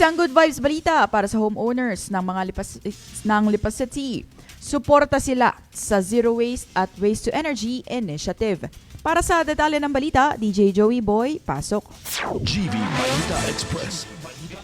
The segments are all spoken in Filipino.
Isang good vibes balita para sa homeowners ng mga lipas, ng Lipas City. Suporta sila sa Zero Waste at Waste to Energy Initiative. Para sa detalye ng balita, DJ Joey Boy, pasok. GV Balita Express.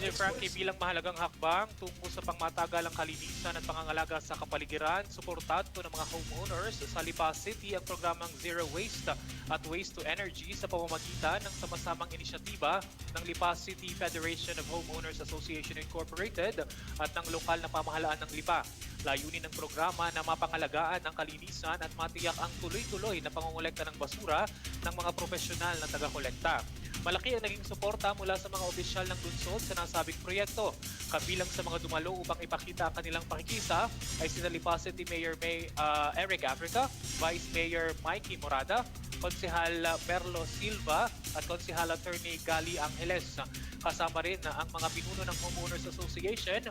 DJ Frankie bilang mahalagang hakbang tungo sa pangmatagalang kalinisan at pangangalaga sa kapaligiran, suportado ng mga homeowners sa Lipa City ang programang Zero Waste at Waste to Energy sa pamamagitan ng sama-samang inisyatiba ng Lipa City Federation of Homeowners Association Incorporated at ng lokal na pamahalaan ng Lipa. Layunin ng programa na mapangalagaan ang kalinisan at matiyak ang tuloy-tuloy na pangongolekta ng basura ng mga profesional na taga-kolekta. Malaki ang naging suporta mula sa mga opisyal ng lungsod sa nasabing proyekto. Kabilang sa mga dumalo upang ipakita ang kanilang pakikisa ay sina City Mayor May, uh, Eric Africa, Vice Mayor Mikey Morada, Konsehal Merlo Silva at Konsehal Attorney Gali Angeles. Kasama rin ang mga pinuno ng Homeowners Association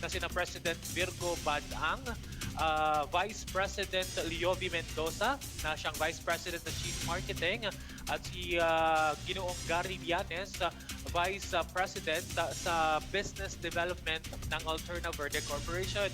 na sina President Virgo Badang, uh, Vice President Leovi Mendoza na siyang Vice President ng Chief Marketing at si uh, Ginoong Gary Vianes, uh, Vice uh, President uh, sa Business Development ng Alterna Verde Corporation.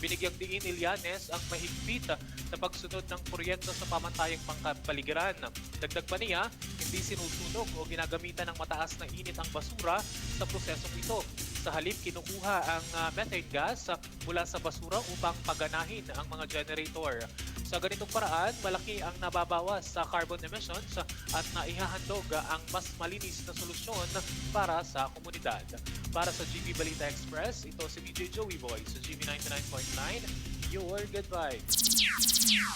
Binigyang diin ni Llanes ang mahigpit na pagsunod ng proyekto sa pamantayang pangkapaligiran. Dagdag pa niya, hindi sinusunog o ginagamitan ng mataas na init ang basura sa prosesong ito. Sa halip, kinukuha ang uh, methane gas uh, mula sa basura upang paganahin ang mga generator. Sa ganitong paraan, malaki ang nababawas sa carbon emissions uh, at naihahandog ang mas malinis na solusyon para sa komunidad. Para sa GB Balita Express, ito si DJ Joey Boy sa GB 99.9, Your Good Vibes.